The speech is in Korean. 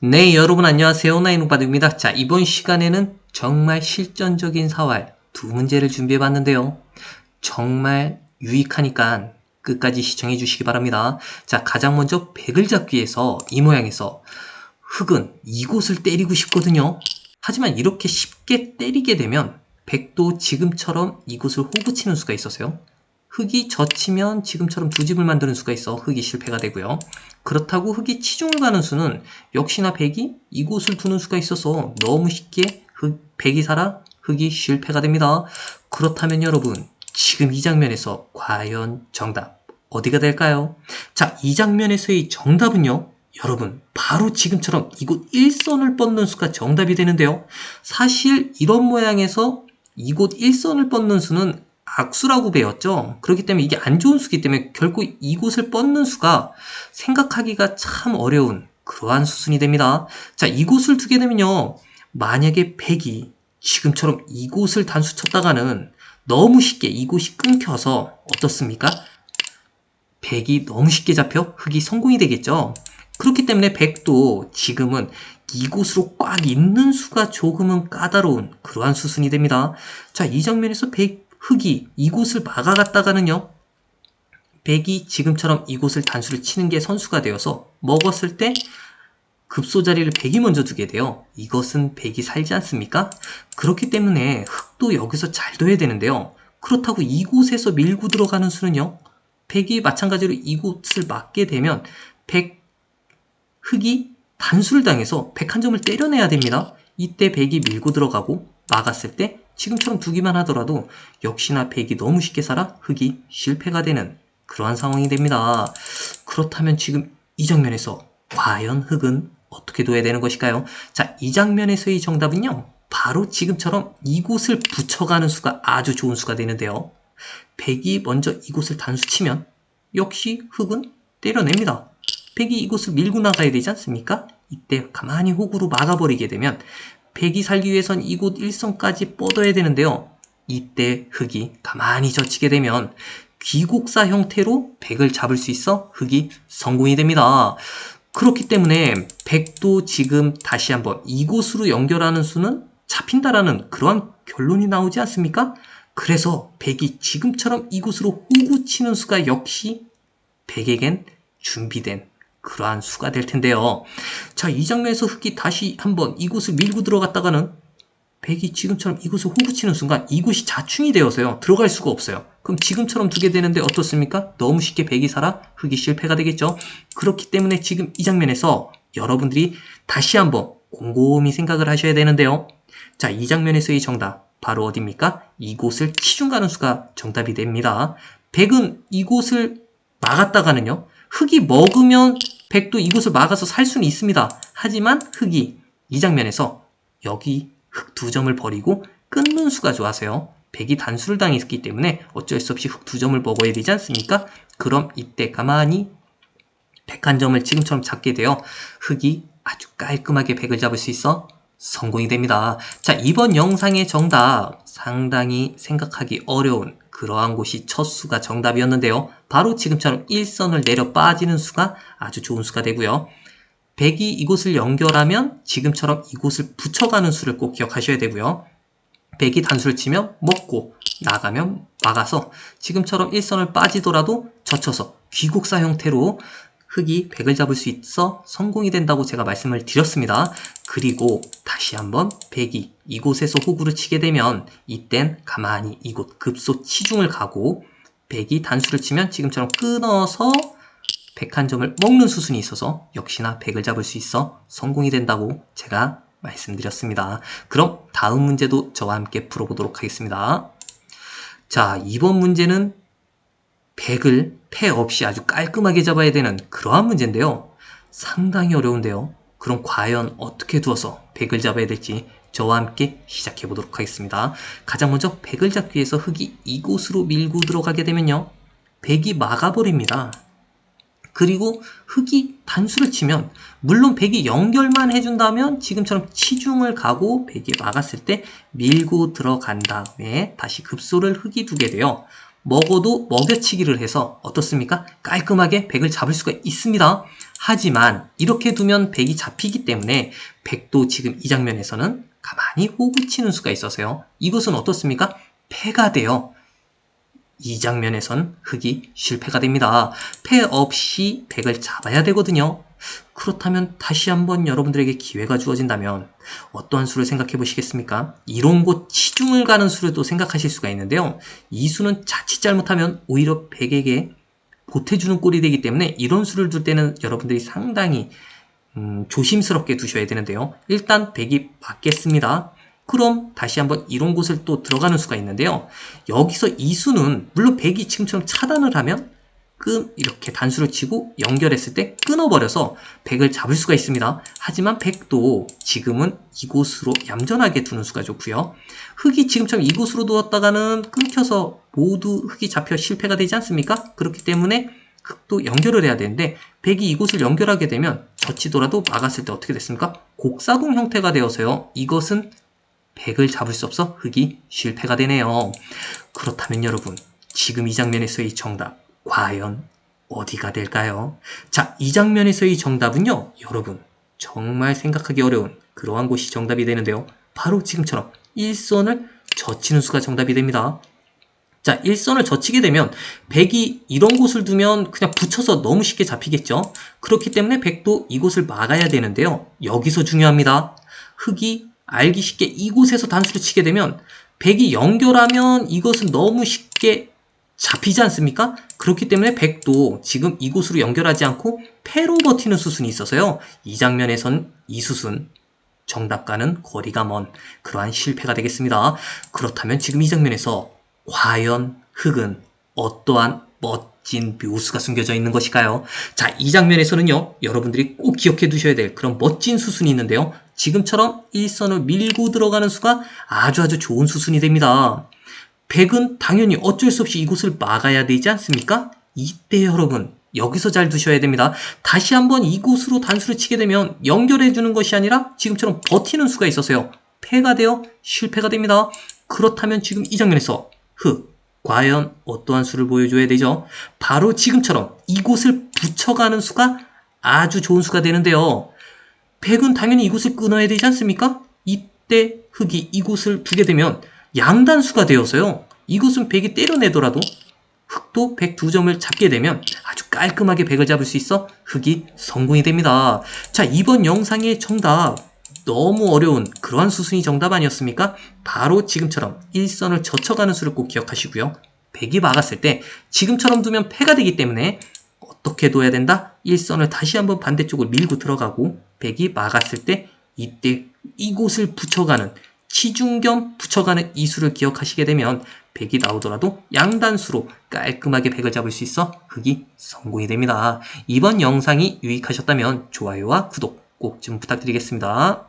네, 여러분 안녕하세요. 나인오바드입니다. 자, 이번 시간에는 정말 실전적인 사활 두 문제를 준비해 봤는데요. 정말 유익하니까 끝까지 시청해 주시기 바랍니다. 자, 가장 먼저 백을 잡기 위해서 이 모양에서 흙은 이곳을 때리고 싶거든요. 하지만 이렇게 쉽게 때리게 되면 백도 지금처럼 이곳을 호구 치는 수가 있어서요. 흙이 젖히면 지금처럼 두 집을 만드는 수가 있어 흙이 실패가 되고요. 그렇다고 흙이 치중을 가는 수는 역시나 백이 이곳을 두는 수가 있어서 너무 쉽게 흙, 백이 살아 흙이 실패가 됩니다. 그렇다면 여러분 지금 이 장면에서 과연 정답 어디가 될까요? 자, 이 장면에서의 정답은요. 여러분 바로 지금처럼 이곳 1선을 뻗는 수가 정답이 되는데요. 사실 이런 모양에서 이곳 1선을 뻗는 수는 악수라고 배웠죠. 그렇기 때문에 이게 안 좋은 수기 때문에 결국 이곳을 뻗는 수가 생각하기가 참 어려운 그러한 수순이 됩니다. 자, 이곳을 두게 되면요. 만약에 백이 지금처럼 이곳을 단수 쳤다가는 너무 쉽게 이곳이 끊겨서 어떻습니까? 백이 너무 쉽게 잡혀 흙이 성공이 되겠죠. 그렇기 때문에 백도 지금은 이곳으로 꽉 있는 수가 조금은 까다로운 그러한 수순이 됩니다. 자, 이 장면에서 백, 흙이 이곳을 막아갔다가는요. 백이 지금처럼 이곳을 단수를 치는 게 선수가 되어서 먹었을 때 급소 자리를 백이 먼저 두게 돼요. 이것은 백이 살지 않습니까? 그렇기 때문에 흙도 여기서 잘 둬야 되는데요. 그렇다고 이곳에서 밀고 들어가는 수는요. 백이 마찬가지로 이곳을 막게 되면 백 흙이 단수를 당해서 백 한 점을 때려내야 됩니다. 이때 백이 밀고 들어가고 막았을 때 지금처럼 두기만 하더라도 역시나 백이 너무 쉽게 살아 흙이 실패가 되는 그러한 상황이 됩니다. 그렇다면 지금 이 장면에서 과연 흙은 어떻게 둬야 되는 것일까요? 자, 이 장면에서의 정답은요. 바로 지금처럼 이곳을 붙여가는 수가 아주 좋은 수가 되는데요. 백이 먼저 이곳을 단수 치면 역시 흙은 때려냅니다. 백이 이곳을 밀고 나가야 되지 않습니까? 이때 가만히 호구로 막아버리게 되면 백이 살기 위해선 이곳 일선까지 뻗어야 되는데요. 이때 흙이 가만히 젖히게 되면 귀곡사 형태로 백을 잡을 수 있어 흙이 성공이 됩니다. 그렇기 때문에 백도 지금 다시 한번 이곳으로 연결하는 수는 잡힌다라는 그러한 결론이 나오지 않습니까? 그래서 백이 지금처럼 이곳으로 호구 치는 수가 역시 백에겐 준비된 그러한 수가 될 텐데요. 자, 이 장면에서 흑이 다시 한번 이곳을 밀고 들어갔다가는 백이 지금처럼 이곳을 호구치는 순간 이곳이 자충이 되어서요. 들어갈 수가 없어요. 그럼 지금처럼 두게 되는데 어떻습니까? 너무 쉽게 백이 살아 흑이 실패가 되겠죠. 그렇기 때문에 지금 이 장면에서 여러분들이 다시 한번 곰곰이 생각을 하셔야 되는데요. 자, 이 장면에서의 정답 바로 어디입니까? 이곳을 치중 가는 수가 정답이 됩니다. 백은 이곳을 막았다가는요. 흙이 먹으면 백도 이곳을 막아서 살 수는 있습니다. 하지만 흙이 이 장면에서 여기 흙두 점을 버리고 끊는 수가 좋아서요. 백이 단수를 당했기 때문에 어쩔 수 없이 흙두 점을 먹어야 되지 않습니까? 그럼 이때 가만히 백 한 점을 지금처럼 잡게 되어 흙이 아주 깔끔하게 백을 잡을 수 있어 성공이 됩니다. 자, 이번 영상의 정답 상당히 생각하기 어려운 그러한 곳이 첫 수가 정답이었는데요. 바로 지금처럼 1선을 내려 빠지는 수가 아주 좋은 수가 되고요. 100이 이곳을 연결하면 지금처럼 이곳을 붙여가는 수를 꼭 기억하셔야 되고요. 100이 단수를 치면 먹고 나가면 막아서 지금처럼 1선을 빠지더라도 젖혀서 귀곡사 형태로 흙이 100을 잡을 수 있어 성공이 된다고 제가 말씀을 드렸습니다. 그리고 다시 한번 100이 이곳에서 호구를 치게 되면 이땐 가만히 이곳 급소 치중을 가고 100이 단수를 치면 지금처럼 끊어서 100한 점을 먹는 수순이 있어서 역시나 100을 잡을 수 있어 성공이 된다고 제가 말씀드렸습니다. 그럼 다음 문제도 저와 함께 풀어보도록 하겠습니다. 자, 이번 문제는 100을 패 없이 아주 깔끔하게 잡아야 되는 그러한 문제인데요. 상당히 어려운데요. 그럼 과연 어떻게 두어서 100을 잡아야 될지 저와 함께 시작해 보도록 하겠습니다. 가장 먼저 100을 잡기 위해서 흙이 이곳으로 밀고 들어가게 되면요. 100이 막아버립니다. 그리고 흙이 단수를 치면 물론 100이 연결만 해준다면 지금처럼 치중을 가고 100이 막았을 때 밀고 들어간 다음에 다시 급소를 흙이 두게 돼요. 먹어도 먹여치기를 해서 어떻습니까? 깔끔하게 백을 잡을 수가 있습니다. 하지만 이렇게 두면 백이 잡히기 때문에 백도 지금 이 장면에서는 가만히 호구 치는 수가 있어서요. 이것은 어떻습니까? 패가 돼요. 이 장면에선 흑이 실패가 됩니다. 패 없이 백을 잡아야 되거든요. 그렇다면 다시 한번 여러분들에게 기회가 주어진다면 어떠한 수를 생각해 보시겠습니까? 이런 곳 치중을 가는 수를 또 생각하실 수가 있는데요. 이 수는 자칫 잘못하면 오히려 백에게 보태주는 꼴이 되기 때문에 이런 수를 둘 때는 여러분들이 상당히 음, 조심스럽게 두셔야 되는데요. 일단 백이 맞겠습니다. 그럼 다시 한번 이런 곳을 또 들어가는 수가 있는데요. 여기서 이 수는 물론 백이 지금처럼 차단을 하면 끔 이렇게 단수를 치고 연결했을 때 끊어버려서 백을 잡을 수가 있습니다. 하지만 백도 지금은 이곳으로 얌전하게 두는 수가 좋고요. 흑이 지금처럼 이곳으로 두었다가는 끊겨서 모두 흑이 잡혀 실패가 되지 않습니까? 그렇기 때문에 흑도 연결을 해야 되는데 백이 이곳을 연결하게 되면 젖히더라도 막았을 때 어떻게 됐습니까? 곡사공 형태가 되어서요. 이것은 백을 잡을 수 없어 흑이 실패가 되네요. 그렇다면 여러분 지금 이 장면에서의 정답 과연 어디가 될까요? 자, 이 장면에서의 정답은요, 여러분, 정말 생각하기 어려운 그러한 곳이 정답이 되는데요. 바로 지금처럼 일선을 젖히는 수가 정답이 됩니다. 자, 일선을 젖히게 되면 백이 이런 곳을 두면 그냥 붙여서 너무 쉽게 잡히겠죠. 그렇기 때문에 백도 이곳을 막아야 되는데요. 여기서 중요합니다. 흑이 알기 쉽게 이곳에서 단수를 치게 되면 백이 연결하면 이것은 너무 쉽게 잡히지 않습니까? 그렇기 때문에 백도 지금 이곳으로 연결하지 않고 패로 버티는 수순이 있어서요. 이 장면에선 이 수순 정답과는 거리가 먼 그러한 실패가 되겠습니다. 그렇다면 지금 이 장면에서 과연 흑은 어떠한 멋진 묘수가 숨겨져 있는 것일까요? 자, 이 장면에서는요, 여러분들이 꼭 기억해 두셔야 될 그런 멋진 수순이 있는데요. 지금처럼 일선을 밀고 들어가는 수가 아주 아주 좋은 수순이 됩니다. 백은 당연히 어쩔 수 없이 이곳을 막아야 되지 않습니까? 이때 여러분 여기서 잘 두셔야 됩니다. 다시 한번 이곳으로 단수를 치게 되면 연결해 주는 것이 아니라 지금처럼 버티는 수가 있어서요. 패가 되어 실패가 됩니다. 그렇다면 지금 이 장면에서 흑 과연 어떠한 수를 보여줘야 되죠? 바로 지금처럼 이곳을 붙여가는 수가 아주 좋은 수가 되는데요. 백은 당연히 이곳을 끊어야 되지 않습니까? 이때 흑이 이곳을 두게 되면 양단수가 되어서요. 이곳은 백이 때려내더라도 흑도 102점을 잡게 되면 아주 깔끔하게 백을 잡을 수 있어 흑이 성공이 됩니다. 자, 이번 영상의 정답 너무 어려운 그러한 수순이 정답 아니었습니까? 바로 지금처럼 일선을 젖혀가는 수를 꼭 기억하시고요. 백이 막았을 때 지금처럼 두면 패가 되기 때문에 어떻게 둬야 된다? 일선을 다시 한번 반대쪽을 밀고 들어가고 백이 막았을 때 이때 이곳을 붙여가는 치중 겸 붙여가는 이수를 기억하시게 되면 백이 나오더라도 양단수로 깔끔하게 백을 잡을 수 있어 흑이 성공이 됩니다. 이번 영상이 유익하셨다면 좋아요와 구독 꼭 좀 부탁드리겠습니다.